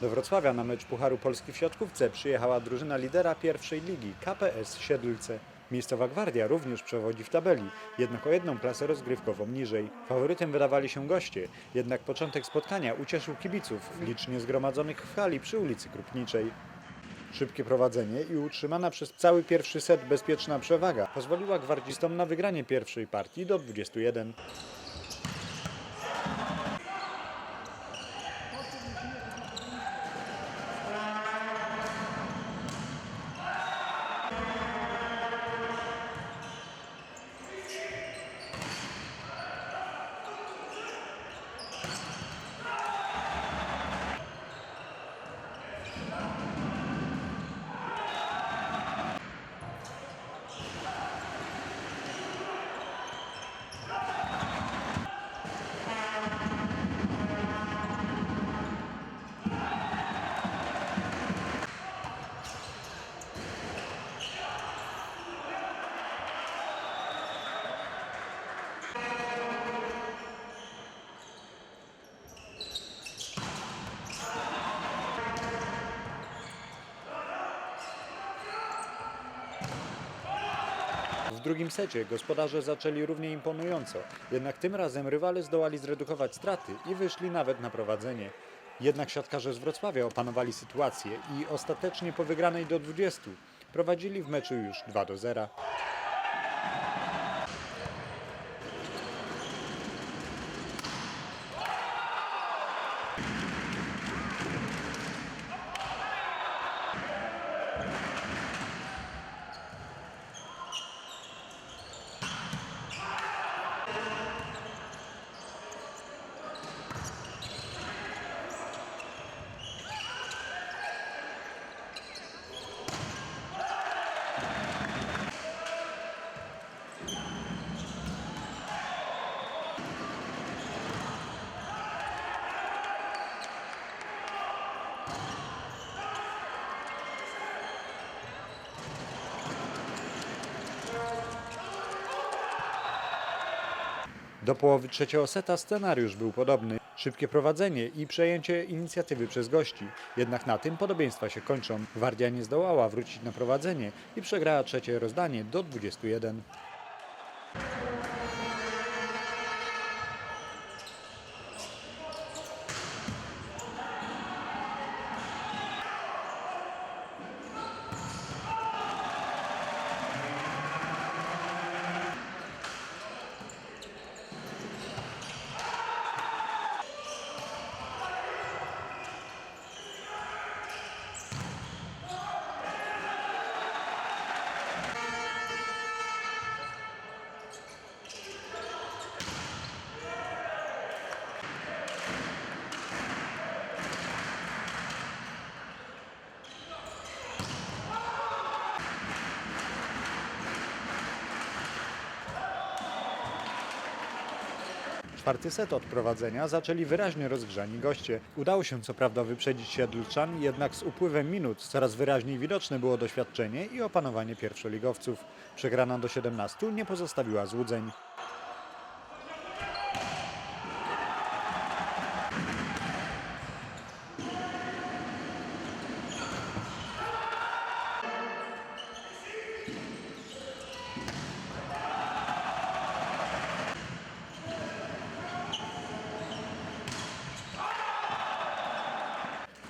Do Wrocławia na mecz Pucharu Polski w siatkówce przyjechała drużyna lidera pierwszej ligi KPS Siedlce. Miejscowa Gwardia również przewodzi w tabeli, jednak o jedną klasę rozgrywkową niżej. Faworytem wydawali się goście, jednak początek spotkania ucieszył kibiców licznie zgromadzonych w hali przy ulicy Krupniczej. Szybkie prowadzenie i utrzymana przez cały pierwszy set bezpieczna przewaga pozwoliła gwardzistom na wygranie pierwszej partii do 21. W drugim secie gospodarze zaczęli równie imponująco, jednak tym razem rywale zdołali zredukować straty i wyszli nawet na prowadzenie. Jednak siatkarze z Wrocławia opanowali sytuację i ostatecznie po wygranej do 20 prowadzili w meczu już 2 do 0. Do połowy trzeciego seta scenariusz był podobny. Szybkie prowadzenie i przejęcie inicjatywy przez gości. Jednak na tym podobieństwa się kończą. Gwardia nie zdołała wrócić na prowadzenie i przegrała trzecie rozdanie do 21. Czwarty set od prowadzenia zaczęli wyraźnie rozgrzani goście. Udało się co prawda wyprzedzić Siedlczan, jednak z upływem minut coraz wyraźniej widoczne było doświadczenie i opanowanie pierwszoligowców. Przegrana do 17 nie pozostawiła złudzeń.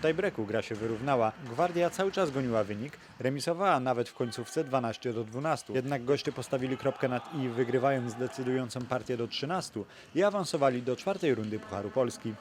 Tiebreaku gra się wyrównała. Gwardia cały czas goniła wynik, remisowała nawet w końcówce 12 do 12. Jednak goście postawili kropkę nad i wygrywając decydującą partię do 13 i awansowali do czwartej rundy Pucharu Polski.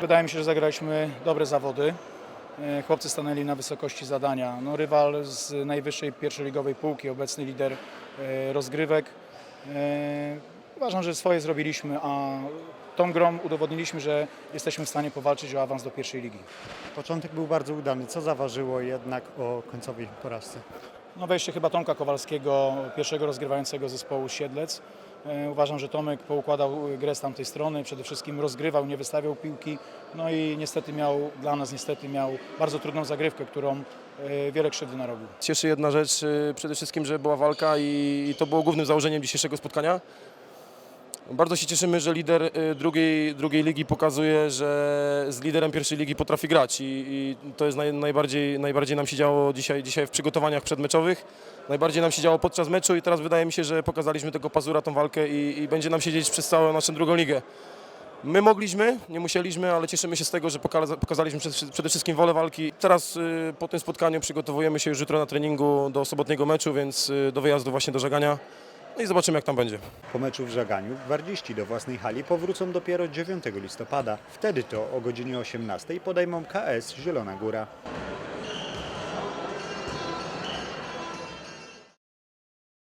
Wydaje mi się, że zagraliśmy dobre zawody. E, Chłopcy stanęli na wysokości zadania. No, rywal z najwyższej pierwszoligowej półki, obecny lider e, rozgrywek. E, Uważam, że swoje zrobiliśmy, a tą grą udowodniliśmy, że jesteśmy w stanie powalczyć o awans do pierwszej ligi. Początek był bardzo udany. Co zaważyło jednak o końcowej porażce? No wejście chyba Tomka Kowalskiego, pierwszego rozgrywającego zespołu Siedlec. E, Uważam, że Tomek poukładał grę z tamtej strony, przede wszystkim rozgrywał, nie wystawiał piłki, no i niestety miał, dla nas niestety miał bardzo trudną zagrywkę, którą e, wiele krzywdy narobił. Cieszy jedna rzecz, przede wszystkim, że była walka i to było głównym założeniem dzisiejszego spotkania. Bardzo się cieszymy, że lider y, drugiej, drugiej ligi pokazuje, że z liderem pierwszej ligi potrafi grać i, i to jest naj, najbardziej, najbardziej nam się działo dzisiaj, dzisiaj w przygotowaniach przedmeczowych. Najbardziej nam się działo podczas meczu i teraz wydaje mi się, że pokazaliśmy tego pazura tą walkę i, i będzie nam się dzieć przez całą naszą drugą ligę. My mogliśmy, nie musieliśmy, ale cieszymy się z tego, że poka- pokazaliśmy przed- przede wszystkim wolę walki. Teraz y, po tym spotkaniu przygotowujemy się już jutro na treningu do sobotniego meczu, więc y, do wyjazdu właśnie do Żagania. No i zobaczymy jak tam będzie. Po meczu w Żaganiu gwardziści do własnej hali powrócą dopiero 9 listopada. Wtedy to o godzinie 18 podejmą KS Zielona Góra.